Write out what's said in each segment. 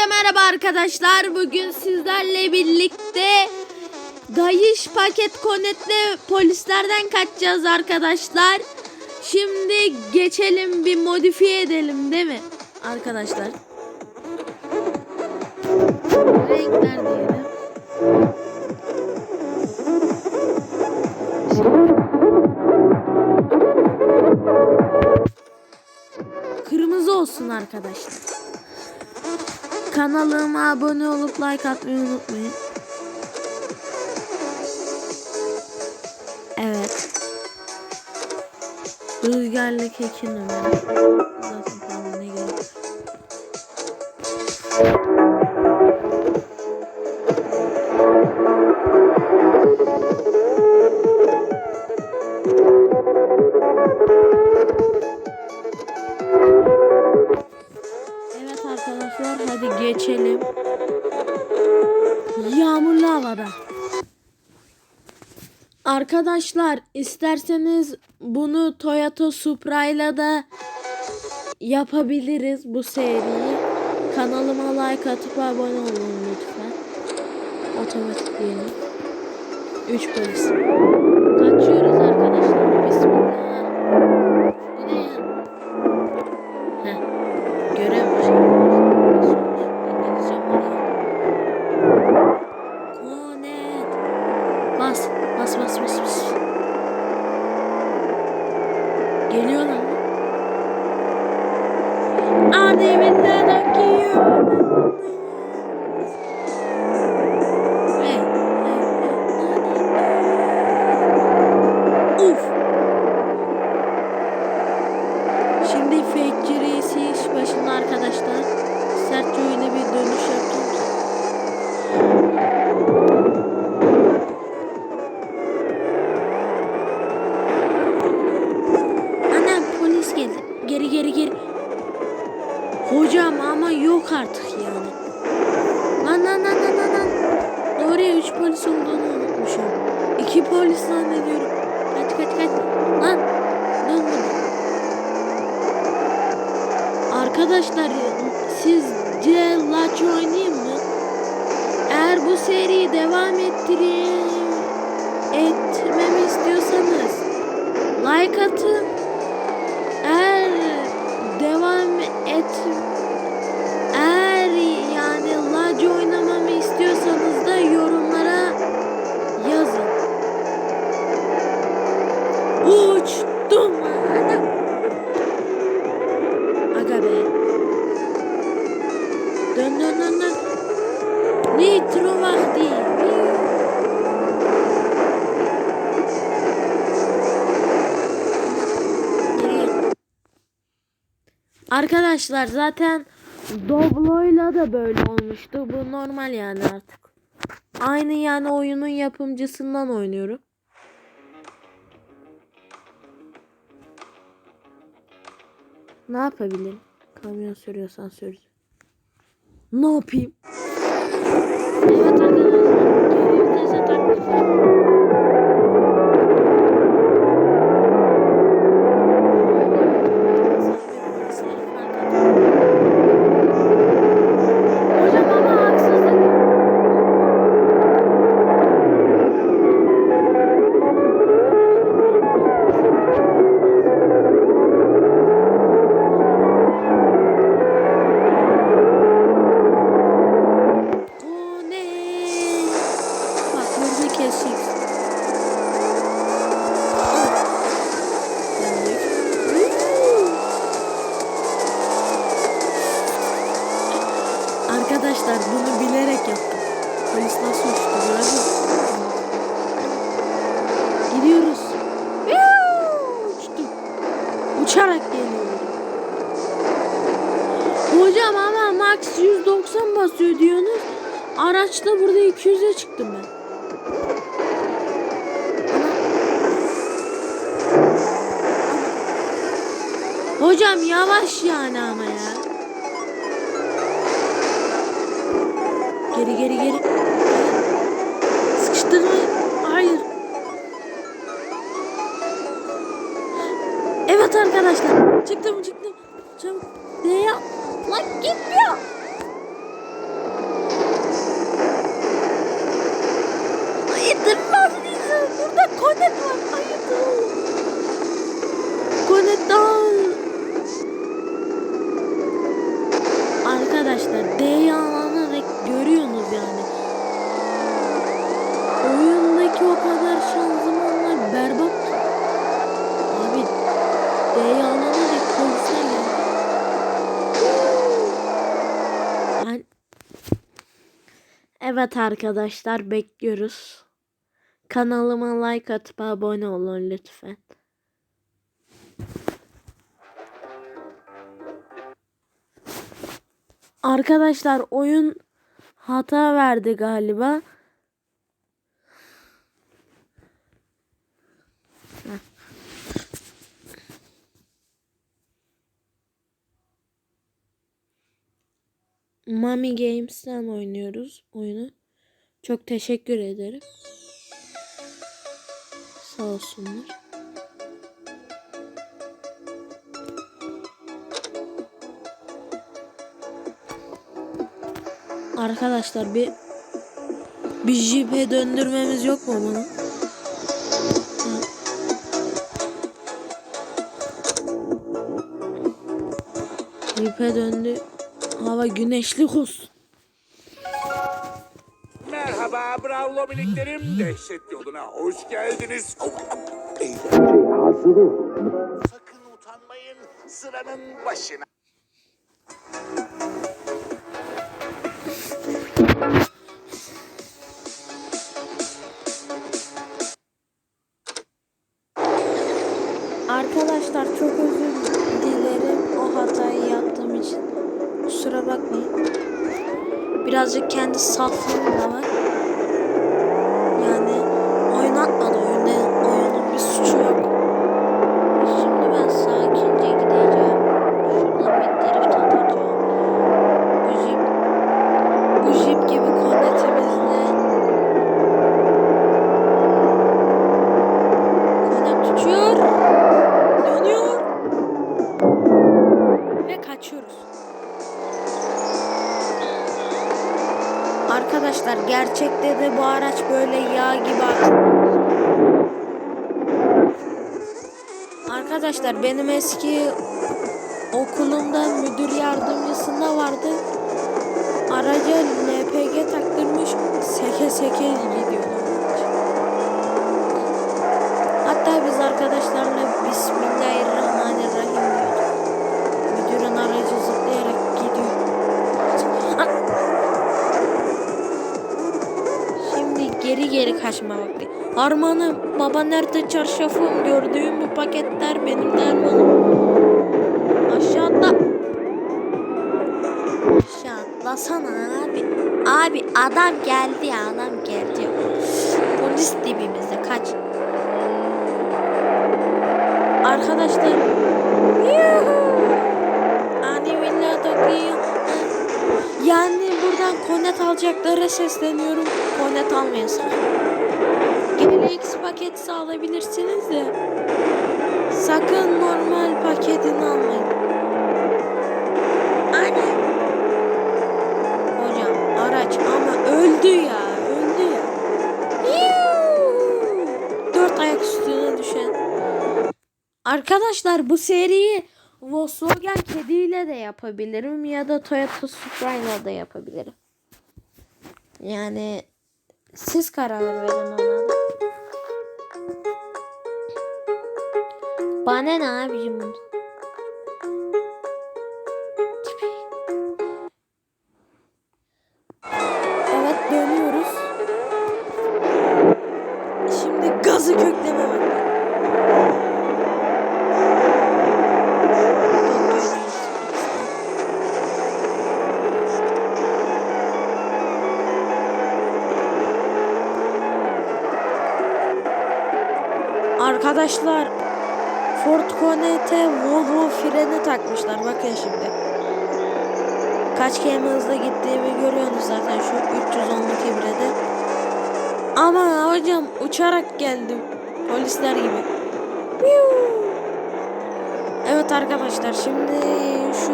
Hepinize merhaba arkadaşlar. Bugün sizlerle birlikte Gayiş paket konetle polislerden kaçacağız arkadaşlar. Şimdi geçelim bir modifiye edelim değil mi arkadaşlar? Renkler diyelim. Kırmızı olsun arkadaşlar. Kanalıma abone olup like atmayı unutmayın. Evet. Rüzgarlı kekin numara. Zaten tahmine gerek. Arkadaşlar isterseniz bunu Toyota Supra'yla da yapabiliriz bu seriyi. Kanalıma like atıp abone olun lütfen. Otomatik diyelim. 3 polis. Kaçıyoruz arkadaşlar. Bismillah. Bu ne ya? Heh. Görev Geri geri. Hocam ama yok artık yani. Lan lan lan lan lan. lan. Oraya üç polis olduğunu unutmuşum. İki polis zannediyorum. Kaç kaç kaç. Lan. Dön bunu. Arkadaşlar sizce Laç oynayayım mı? Eğer bu seriyi devam ettireyim etmemi istiyorsanız like atın. Et eğer yani Lac oynamamı istiyorsanız da yorumlara yazın. Uçtum anam. Arkadaşlar zaten Doblo'yla da böyle olmuştu. Bu normal yani artık. Aynı yani oyunun yapımcısından oynuyorum. Ne yapabilirim? Kamyon sürüyorsan sür. Ne yapayım? Evet arkadaşlar. Basıyor diyorsunuz. Araçta burada 200'e çıktım ben. Hocam yavaş yani ama ya. Geri geri geri. Sıkıştırma. Hayır. Evet arkadaşlar. Çıktım çıktım. Çabuk. Ne ya? Lan gitmiyor. Evet arkadaşlar bekliyoruz. Kanalıma like atıp abone olun lütfen. Arkadaşlar oyun hata verdi galiba. Mami Games'ten oynuyoruz oyunu. Çok teşekkür ederim. Sağ olsunlar. Arkadaşlar bir bir jipe döndürmemiz yok mu bunu? Jipe döndü. Hava güneşli olsun. Merhaba Bravo miniklerim. Dehşet yoluna hoş geldiniz. Eğlenceye hazır olun. Sakın utanmayın. Sıranın başına. Arkadaşlar çok özür dilerim o hatayı yaptığım için. Kusura bakmayın. Birazcık kendi saflığım da var. Arkadaşlar benim eski okulumda müdür yardımcısında vardı. Araca LPG taktırmış seke seke gidiyor. araç. Hatta biz arkadaşlarla Bismillahirrahmanirrahim diyorduk. Müdürün aracı zıplayarak gidiyor. Şimdi geri geri kaçma vakti. Harmanım baba nerede çarşafım gördüğüm bu paketler benim de harmanım. Aşağı atla. Aşağı atlasana abi. Abi adam geldi ya adam geldi. Polis dibimizde kaç. Arkadaşlar. Ani. Yani buradan konet alacaklara sesleniyorum. Konet almayasın. GLX paketi alabilirsiniz de. Sakın normal paketini almayın. Anne. Hocam araç ama öldü ya. Öldü ya. Yuhu. Dört ayak üstüne düşen. Arkadaşlar bu seriyi Volkswagen kediyle de yapabilirim ya da Toyota Supra'yla da yapabilirim. Yani siz karar verin ona Bana ne abicim? Evet dönüyoruz. Şimdi gazı kökleme vakti. Arkadaşlar Ford Conet'e Volvo freni takmışlar. Bakın şimdi. Kaç km hızla gittiğimi görüyorsunuz zaten şu 310'luk hibrede. Ama hocam uçarak geldim. Polisler gibi. Evet arkadaşlar şimdi şu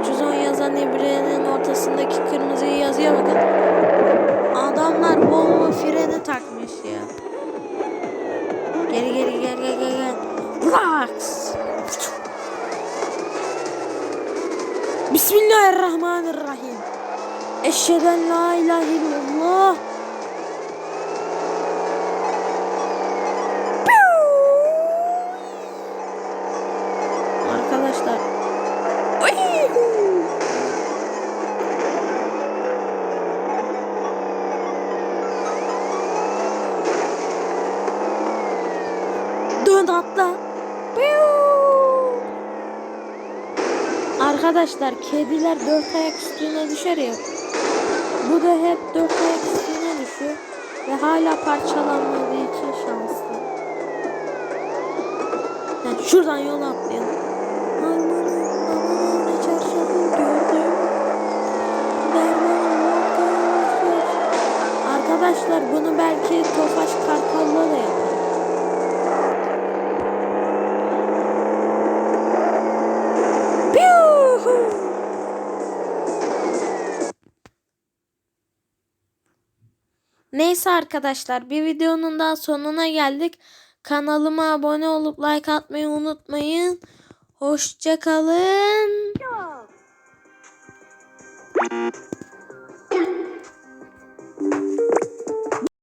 310 yazan ibrenin ortasındaki kırmızı yazıya bakın. Adamlar Volvo freni takmış ya. Geri geri gel gel gel Relax. Bismillahirrahmanirrahim. Eşheden la ilahe illallah. Arkadaşlar kediler dört ayak üstüne düşer ya. Bu da hep dört ayak üstüne düşüyor. Ve hala parçalanmadığı için şanslı. Yani şuradan yol atlayalım. Arkadaşlar bunu belki Tofaş Kartal'la da yapar. Neyse arkadaşlar bir videonun daha sonuna geldik. Kanalıma abone olup like atmayı unutmayın. Hoşça kalın.